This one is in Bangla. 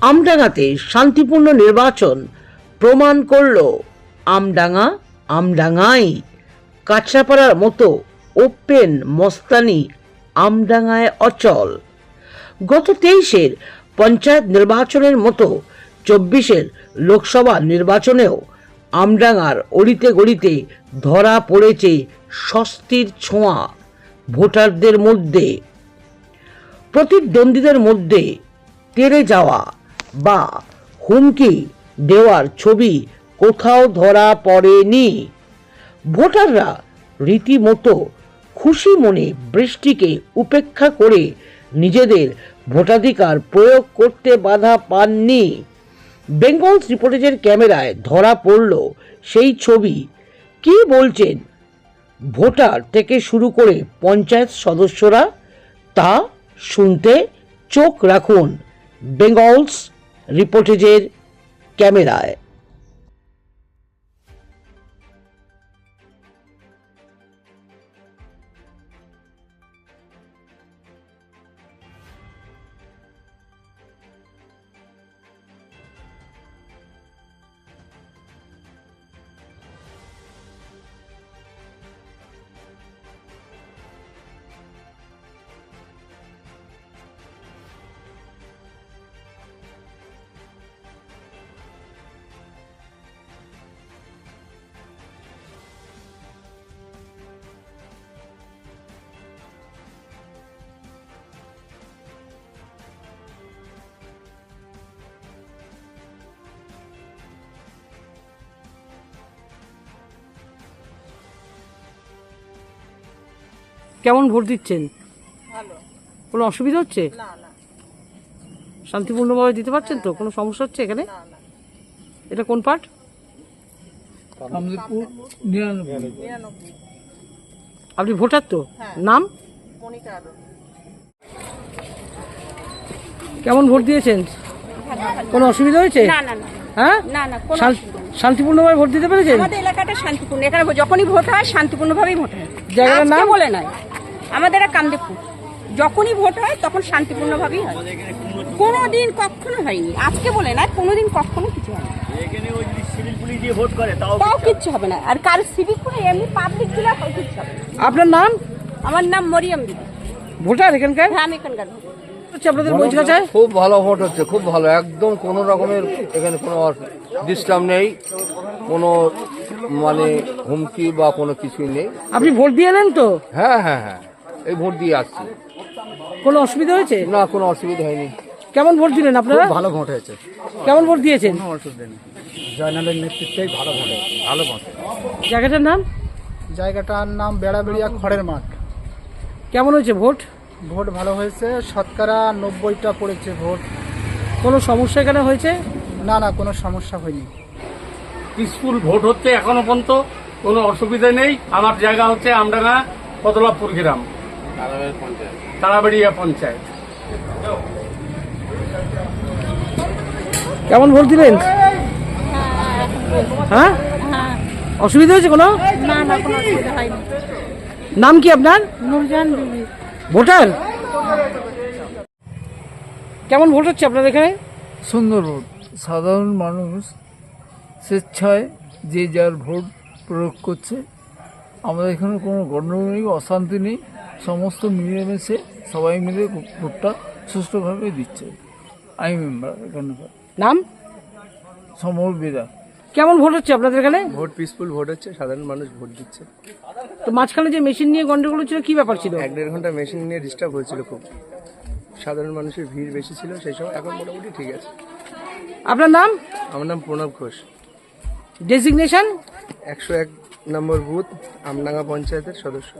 আমডাঙ্গাতে শান্তিপূর্ণ নির্বাচন প্রমাণ করল আমডাঙা আমডাঙ্গাই। কাছড়াপাড়ার মতো ওপেন মস্তানি আমডাঙায় অচল। গত তেইশের পঞ্চায়েত নির্বাচনের মতো চব্বিশের লোকসভা নির্বাচনেও আমডাঙার অলিতে গলিতে ধরা পড়েছে স্বস্তির ছোঁয়া ভোটারদের মধ্যে। প্রতিদ্বন্দ্বীদের মধ্যে তেড়ে যাওয়া বা হুমকি দেওয়ার ছবি কোথাও ধরা পড়েনি। ভোটাররা রীতিমতো খুশি মনে বৃষ্টিকে উপেক্ষা করে নিজেদের ভোটাধিকার প্রয়োগ করতে বাধা পাননি। বেঙ্গল রিপোর্টেজের ক্যামেরায় ধরা পড়ল সেই ছবি। কি বলছেন ভোটার থেকে শুরু করে পঞ্চায়েত সদস্যরা তা শুনতে চোখ রাখুন। বেঙ্গলস রিপোর্টেজের ক্যামেরায়। কেমন ভোট দিচ্ছেন? কোনো অসুবিধা হচ্ছে? না না। শান্তিপূর্ণভাবে দিতে পারছেন তো? কোনো সমস্যা হচ্ছে এখানে? না না। এটা কোন পার্ট? আপনি ভোটার তো? হ্যাঁ। নাম? কেমন ভোট দিয়েছেন? কোনো অসুবিধা হয়েছে? না না না। হ্যাঁ। শান্তিপূর্ণভাবে ভোট দিতে পেরেছেন? আমাদের এলাকাটা শান্তিপূর্ণ। এখানে যখনই ভোট হয় শান্তিপূর্ণভাবেই ভোট হয়। জায়গাটার আজকে নাম? বলে নয় আমাদের কামদেবপুর যখনই ভোট হয় তখন শান্তিপূর্ণভাবেই হয়। কোনো দিন কখনো হয়নি। আজকে বলে না কোনোদিন কখনো কিছু হয় না এখানে ওই যদি সিভিল পুলিশ দিয়ে ভোট করে তাও কিচ্ছু হবে না। আর কার সিভিক করে এমনি পাবলিক দিলে কিচ্ছু হবে আপনার নাম? আমার নাম মরিয়ম দিদি। ভোটার এখানকার? হ্যাঁ আমি এখানকার ভোট। আপনাদের বইকাছায় খুব ভালো ভোট হচ্ছে খুব ভালো। একদম কোনো রকমের এখানে কোনো ডিস্টার্ব নেই। কোনো মানে হুমকি বা কোনো কিছুই নেই। আপনি ভোট দিয়ে এলেন তো? হ্যাঁ হ্যাঁ হ্যাঁ। এই ভোট দিয়ে আসছি। কোনো অসুবিধা হয়েছে? না কোনো অসুবিধা হয়নি। কেমন ভোট দিলেন আপনারা? ভালো ভোট হয়েছে। কেমন ভোট দিয়েছেন? জয়নালের নেতৃত্বেই ভালো ভোট হয়েছে। ভালো ভোট। জায়গাটার নাম? জায়গাটার নাম বেড়াবেড়িয়া খড়ের মাঠ। কেমন হয়েছে ভোট? ভোট ভালো হয়েছে। শতকরা নব্বইটা পড়েছে ভোট। কোনো সমস্যা এখানে হয়েছে? না না কোনো সমস্যা হয়নি। পিসফুল ভোট হচ্ছে এখনও পর্যন্ত। কোনো অসুবিধা নেই। আমার জায়গা হচ্ছে আমডাঙ্গা কদলাপুর গ্রাম। তারাবাড়িয়া পঞ্চায়েত। কেমন ভোট দিলেন? হ্যাঁ? অসুবিধা হয়েছে কোনো? না না কোনো অসুবিধা হয়নি। নাম কি আপনার? ভোটার? কেমন ভোট হচ্ছে আপনার এখানে? সুন্দর ভোট। সাধারণ মানুষ স্বেচ্ছায় যে যার ভোট প্রয়োগ করছে। আমাদের এখানে কোনো গণ্ডগোল নেই অশান্তি নেই। সমস্ত মিলেমিশে সবাই মিলে ভোটটা সুষ্ঠুভাবে দিচ্ছে। আই মেম্বার এখানকার নাম? সমর বেদা। কেমন ভোট হচ্ছে আপনাদের এখানে? ভোট পিসফুল ভোট হচ্ছে সাধারণ মানুষ ভোট দিচ্ছে। তো মাঝখানে যে মেশিন নিয়ে গন্ডগোল ছিল কি ব্যাপার ছিল? এক দেড় ঘণ্টা মেশিন নিয়ে ডিস্টার্ব হয়েছিল খুব। সাধারণ মানুষের ভিড় বেশি ছিল সেই সময় এখন মোটামুটি ঠিক আছে। আপনার নাম? আমার নাম প্রণব ঘোষ। ডেজিগনেশন একশো এক নম্বর বুথ আমডাঙ্গা পঞ্চায়েতের সদস্য।